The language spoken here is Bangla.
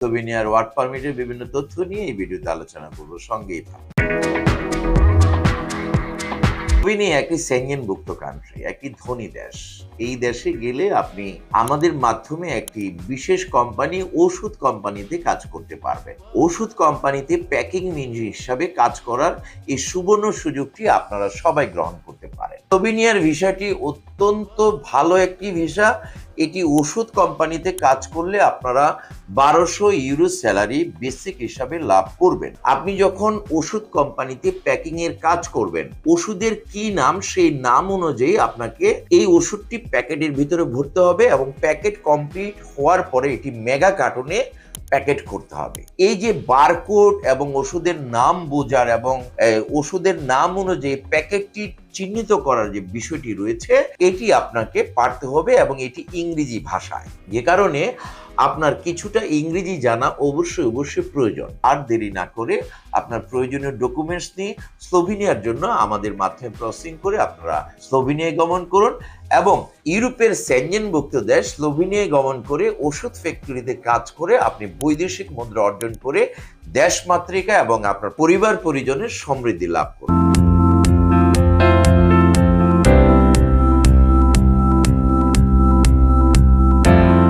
স্লোভেনিয়ার ওয়ার্ক পারমিটের বিভিন্ন তথ্য নিয়ে এই ভিডিওতে আলোচনা করব, সঙ্গেই থাকুন। কান্ট্রি ধনী দেশ। এই দেশে গেলে আপনি আমাদের মাধ্যমে একটি বিশেষ কোম্পানি ওষুধ কোম্পানিতে কাজ করতে পারবেন। ওষুধ কোম্পানিতে প্যাকিং ইঞ্জিন হিসাবে কাজ করার এই সুবর্ণ সুযোগটি আপনারা সবাই গ্রহণ করতে পারেন স্লোভেনিয়ার ভিসাটি অত্যন্ত ভালো একটি ভিসা। এটি ওষুধ কোম্পানিতে কাজ করলে আপনারা বারোশো ইউরো স্যালারি বেসিক হিসাবে লাভ করবেন। আপনি যখন ওষুধ কোম্পানিতে প্যাকিং এর কাজ করবেন, ওষুধের কি নাম সেই নাম অনুযায়ী আপনাকে এই ওষুধটি প্যাকেটের ভিতরে ভরতে হবে এবং প্যাকেট কমপ্লিট হওয়ার পরে এটি মেগা কার্টুনে প্যাকেট করতে হবে। এই যে বারকোড এবং ওষুধের নাম বোঝার এবং ওষুধের নাম অনুযায়ী প্যাকেটটি চিহ্নিত করার যে বিষয়টি রয়েছে, এটি আপনাকে পারতে হবে এবং এটি ইংরেজি ভাষায়। যে কারণে আপনার কিছুটা ইংরেজি জানা অবশ্যই অবশ্যই প্রয়োজন। আর দেরি না করে আপনার প্রয়োজনীয় ডকুমেন্টস নিয়ে স্লোভেনিয়ার জন্য আমাদের মাধ্যমে প্রসেসিং করে আপনারা স্লোভেনিয়ায় গমন করুন এবং ইউরোপের সেঞ্জেনভুক্ত দেশ স্লোভেনিয়ায় গমন করে ওষুধ ফ্যাক্টরিতে কাজ করে আপনি বৈদেশিক মুদ্রা অর্জন করে দেশমাতৃকা এবং আপনার পরিবার পরিজনের সমৃদ্ধি লাভ করুন।